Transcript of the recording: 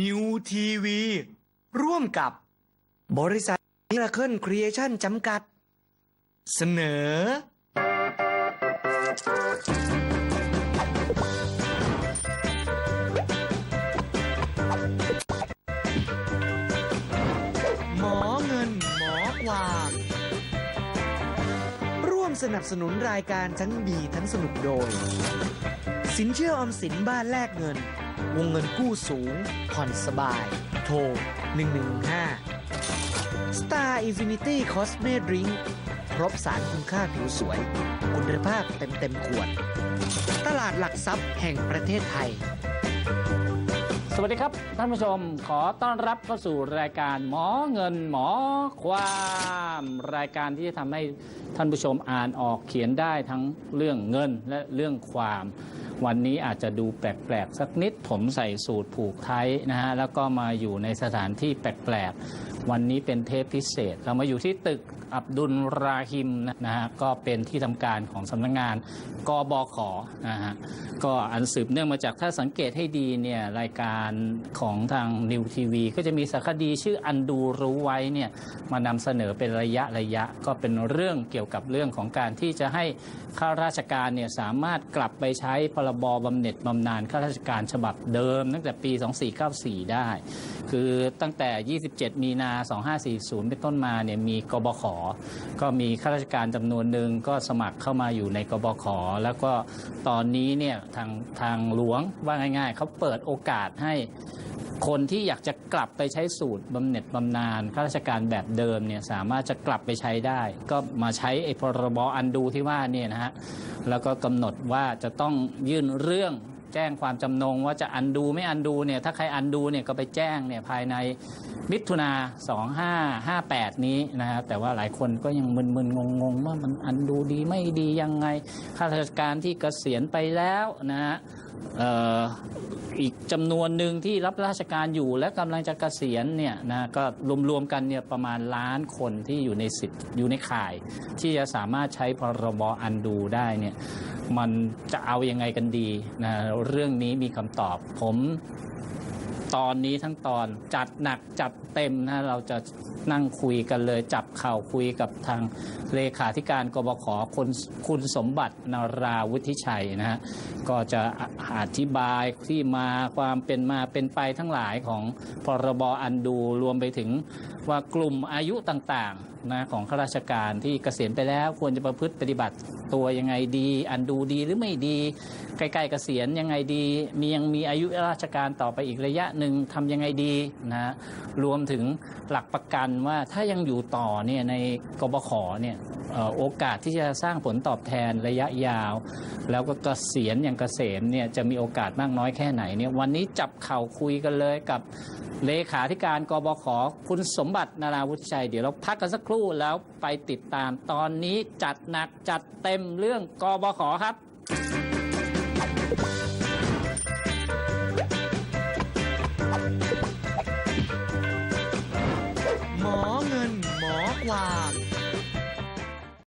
นิวทีวี ร่วมกับบริษัทมิราเคิลครีเอชั่นจำกัด เสนอ หมอเงินหมอความร่วมสนับสนุนรายการทั้งดีทั้งสนุกโดย สินเชื่อออมสินบ้านแลกเงิน วงเงินกู้สูง ผ่อนสบาย โทร 1115 Star Infinity Cosme Drink ครบสารคุณค่าผิวสวย คุณภาพเต็มเต็มขวด ตลาดหลักทรัพย์แห่งประเทศไทย สวัสดีครับ ท่านผู้ชมขอต้อนรับเข้าสู่รายการหมอเงินหมอความรายการที่จะทำให้ท่านผู้ชมอ่านออกเขียนได้ทั้งเรื่องเงินและเรื่องความ วันนี้อาจจะดูแปลกๆ สักนิดผมใส่สูตรผูกไทยนะฮะแล้วก็มาอยู่ในสถานที่แปลกๆ วันนี้เป็นเทปพิเศษ เรามาอยู่ที่ตึกอับดุลราฮิมนะฮะก็เป็นที่ทำการของสำนักงานกบขนะฮะก็อันสืบเนื่องมาจากถ้าสังเกตให้ดีเนี่ยรายการของทางนิวทีวีก็จะมีสารคดีชื่ออันดูรู้ไว้เนี่ยมานำเสนอเป็นระยะระยะ ก็เป็นเรื่องเกี่ยวกับเรื่องของการที่จะให้ข้าราชการเนี่ยสามารถกลับไปใช้พรบบำเหน็จบำนาญข้าราชการฉบับเดิม ตั้งแต่ปี 2494 ได้ คือตั้งแต่ 27 มีนา2540 เป็นต้นมาเนี่ยมีกบข ก็มีข้าราชการจำนวนหนึ่งก็สมัครเข้ามาอยู่ในกบข แล้วก็ตอนนี้เนี่ยทางทางหลวงว่าง่าย ๆเขาเปิดโอกาสให้คนที่อยากจะกลับไปใช้สูตรบำเหน็จบำนาญข้าราชการแบบเดิมเนี่ยสามารถจะกลับไปใช้ได้ ก็มาใช้ไอ้พรบอันดูที่ว่าเนี่ยนะฮะแล้วก็กำหนดว่าจะต้องยื่นเรื่อง แจ้งความจำนงว่าจะอันดูไม่อันดูเนี่ยถ้าใครอันดูเนี่ยก็ไปแจ้งเนี่ยภายในมิถุนา2558 นี้นะฮะแต่ว่าหลายคนก็ยังมึนๆงงๆว่ามันอันดูดีไม่ดียังไงข้าราชการที่เกษียณไปแล้วนะฮะอีกจำนวนหนึ่งที่รับราชการอยู่และกำลังจะเกษียณเนี่ยนะก็รวมๆกันเนี่ยประมาณล้านคนที่อยู่ในสิทธิ์อยู่ในข่าย ที่จะสามารถใช้พรบอันดูได้เนี่ย มันจะเอายังไงกันดีนะเรื่องนี้มีคำตอบผมตอนนี้ทั้งตอนจัดหนักจัดเต็มนะเราจะนั่งคุยกันเลยจับข่าวคุยกับทางเลขาธิการกบขคุณคุณสมบัตินาราวุฒิชัยนะฮะก็จะอธิบายที่มาความเป็นมาเป็นไปทั้งหลายของพรบอันดูรวมไปถึงว่ากลุ่มอายุต่าง นะของข้าราชการที่เกษียณไปแล้วควรจะประพฤติปฏิบัติตัวยังไงดี อันดูดีหรือไม่ดี ใกล้ๆเกษียณยังไงดี มียังมีอายุราชการต่อไปอีกระยะหนึ่งทำยังไงดีนะรวมถึงหลักประกันว่าถ้ายังอยู่ต่อเนี่ยในกบขเนี่ยโอกาสที่จะสร้างผลตอบแทนระยะยาว แล้วก็เกษียณอย่างเกษมเนี่ยจะมีโอกาสมากน้อยแค่ไหนเนี่ยวันนี้จับเข่าคุยกันเลยกับเลขาธิการกบขคุณสมบัตินาราวุฒิชัยเดี๋ยวเราพักกันสักครู่แล้วไปติดตามตอนนี้จัดหนักจัดเต็มเรื่องกบขครับ